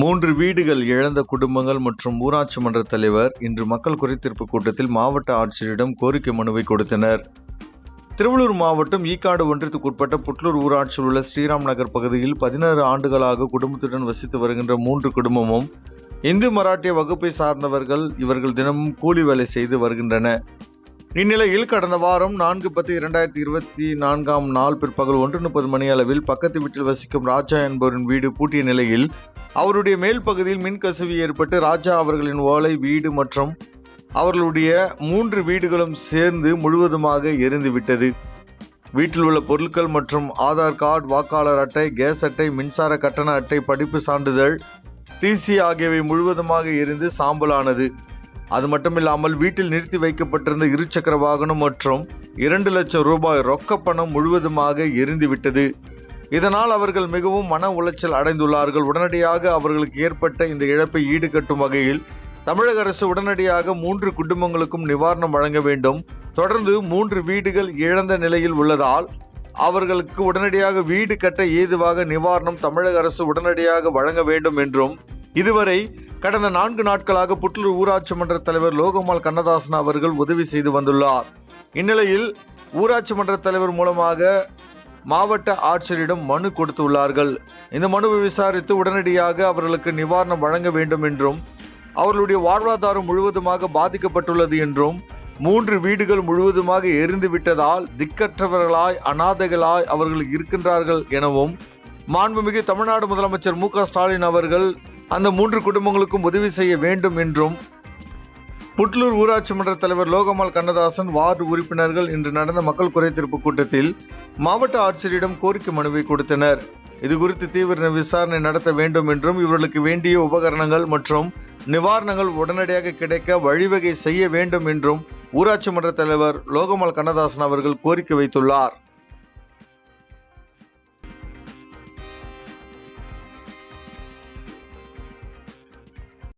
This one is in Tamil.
மூன்று வீடுகள் இழந்த குடும்பங்கள் மற்றும் ஊராட்சி மன்ற தலைவர் இன்று மக்கள் குறைத்தீர்ப்பு கூட்டத்தில் மாவட்ட ஆட்சியரிடம் கோரிக்கை மனுவை கொடுத்தனர். திருவள்ளூர் மாவட்டம் ஈக்காடு ஒன்றியத்துக்குட்பட்ட புட்லூர் ஊராட்சியில் உள்ள ஸ்ரீராம் நகர் பகுதியில் பதினாறு ஆண்டுகளாக குடும்பத்துடன் வசித்து வருகின்ற மூன்று குடும்பமும் இந்து மராட்டிய வகுப்பை சார்ந்தவர்கள் இவர்கள் தினமும் கூலி வேலை செய்து வருகின்றன இந்நிலையில் கடந்த வாரம் நான்கு பத்து இரண்டாயிரத்தி இருபத்தி நான்காம் நாள் பிற்பகல் ஒன்று முப்பது மணி அளவில் பக்கத்து வீட்டில் வசிக்கும் ராஜா என்பவரின் வீடு பூட்டிய நிலையில் அவருடைய மேல் பகுதியில் மின்கசிவு ஏற்பட்டு ராஜா அவர்களின் ஓலை வீடு மற்றும் அவர்களுடைய மூன்று வீடுகளும் சேர்ந்து முழுவதுமாக எரிந்து விட்டது. வீட்டில் உள்ள பொருட்கள் மற்றும் ஆதார் கார்டு வாக்காளர் அட்டை கேஸ் அட்டை மின்சார கட்டண அட்டை படிப்பு சான்றிதழ் டிசி ஆகியவை முழுவதுமாக எரிந்து சாம்பலானது. அது மட்டுமில்லாமல் வீட்டில் நிறுத்தி வைக்கப்பட்டிருந்த இருசக்கர வாகனம் மற்றும் இரண்டு லட்சம் ரூபாய் ரொக்க பணம் முழுவதுமாக எரிந்து விட்டது இதனால் அவர்கள் மிகவும் மன உளைச்சல் அடைந்துள்ளார்கள். உடனடியாக அவர்களுக்கு ஏற்பட்ட இந்த இழப்பை ஈடுகட்டும் வகையில் தமிழக அரசு உடனடியாக மூன்று குடும்பங்களுக்கும் நிவாரணம் வழங்க வேண்டும். தொடர்ந்து மூன்று வீடுகள் இழந்த நிலையில் உள்ளதால் அவர்களுக்கு உடனடியாக வீடு கட்ட ஏதுவாக நிவாரணம் தமிழக அரசு உடனடியாக வழங்க வேண்டும் என்றும் இதுவரை கடந்த நான்கு நாட்களாக புட்லூர் ஊராட்சி மன்ற தலைவர் லோகமால் கண்ணதாசன் அவர்கள் உதவி செய்து வந்துள்ளார். இந்நிலையில் ஊராட்சி மன்ற தலைவர் மூலமாக மாவட்ட ஆட்சியரிடம் மனு கொடுத்துள்ளார்கள். இந்த மனுவை விசாரித்து உடனடியாக அவர்களுக்கு நிவாரணம் வழங்க வேண்டும் என்றும் அவர்களுடைய வாழ்வாதாரம் முழுவதுமாக பாதிக்கப்பட்டுள்ளது என்றும் மூன்று வீடுகள் முழுவதுமாக எரிந்து விட்டதால் திக்கற்றவர்களாய் அனாதைகளாய் அவர்கள் இருக்கின்றார்கள் எனவும் மாண்புமிகு தமிழ்நாடு முதலமைச்சர் மு க ஸ்டாலின் அவர்கள் அந்த மூன்று குடும்பங்களுக்கும் உதவி செய்ய வேண்டும் என்றும் புட்லூர் ஊராட்சி மன்ற தலைவர் லோகமால் கண்ணதாசன் வார்டு உறுப்பினர்கள் இன்று நடந்த மக்கள் குறைதீர்ப்பு கூட்டத்தில் மாவட்ட ஆட்சியரிடம் கோரிக்கை மனுவை கொடுத்தனர். இது குறித்து தீவிர விசாரணை நடத்த வேண்டும் என்றும் இவர்களுக்கு வேண்டிய உபகரணங்கள் மற்றும் நிவாரணங்கள் உடனடியாக கிடைக்க வழிவகை செய்ய வேண்டும் என்றும் ஊராட்சி மன்ற தலைவர் லோகமால் கண்ணதாசன் அவர்கள் கோரிக்கை வைத்துள்ளார்.